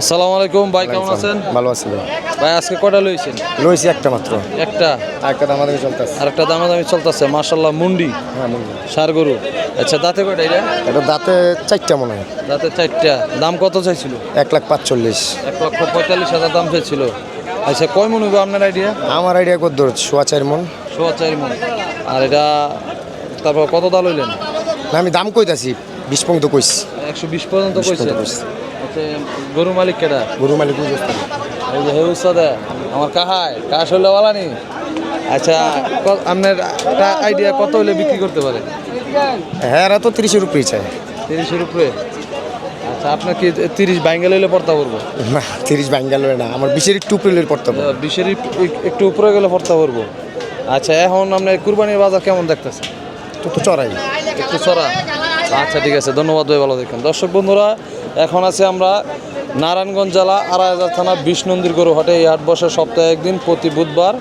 আসসালামু আলাইকুম ভাই কেমন আছেন? ভালো আছি ভাই। আজকে কয়টা লইছেন? লইছি একটা মাত্র। একটা? একটা দাম আমাদের চলতেছে। আর একটা দামাদামি চলতেছে মার্শাল্লাহ মুন্ডি। হ্যাঁ মুরগি। সার গরু। আচ্ছা দাঁতে কয়টা এটা? এটা দাঁতে চারটা মনে হয়। দাঁতে চারটা। দাম কত চাইছিল? এক লাখ পাঁচচল্লিশ। এক লক্ষ পঁয়তাল্লিশ হাজার দাম চাইছিল। আচ্ছা কয় মন হইব আপনার আইডিয়া আমার আইডিয়া কত দূর সোয়া চার মন। সোয়া চার মন। আর এটা তারপর কত দাম লইলেন? না আমি দাম কইতাছি। বিশ পর্যন্ত কইছি। একশো বিশ পর্যন্ত কইছে। আচ্ছা গরু মালিক কেটা গরু মালিক এই যে হেউ সাদা আমার কাহায় কাহ হইলে বলা নি? আচ্ছা আপনার আইডিয়া কত হইলে বিক্রি করতে পারে? হ্যাঁ এরা তো তিরিশের উপরেই চায়। তিরিশের উপরে? আচ্ছা আপনার কি তিরিশ বাইঙ্গেল হইলে পড়তা পড়ব না তিরিশ বাঙ্গাল না আমার বিশের একটু উপরে হলে পড়তে হবে। বিশের একটু উপরে গেলে পড়তা পড়ব আচ্ছা এখন আপনার কুরবানির বাজার কেমন দেখতেছে? তো তো চড়াই। একটু সরা আচ্ছা ঠিক আছে, ধন্যবাদ ভাই, ভালো দেখেন দর্শক বন্ধুরা, এখন আছে আমরা নারায়ণগঞ্জ জেলা আড়াই হাজার থানা বিষ্ণন্দির গরু হাটে এই হাট বসে সপ্তাহে একদিন, প্রতি বুধবার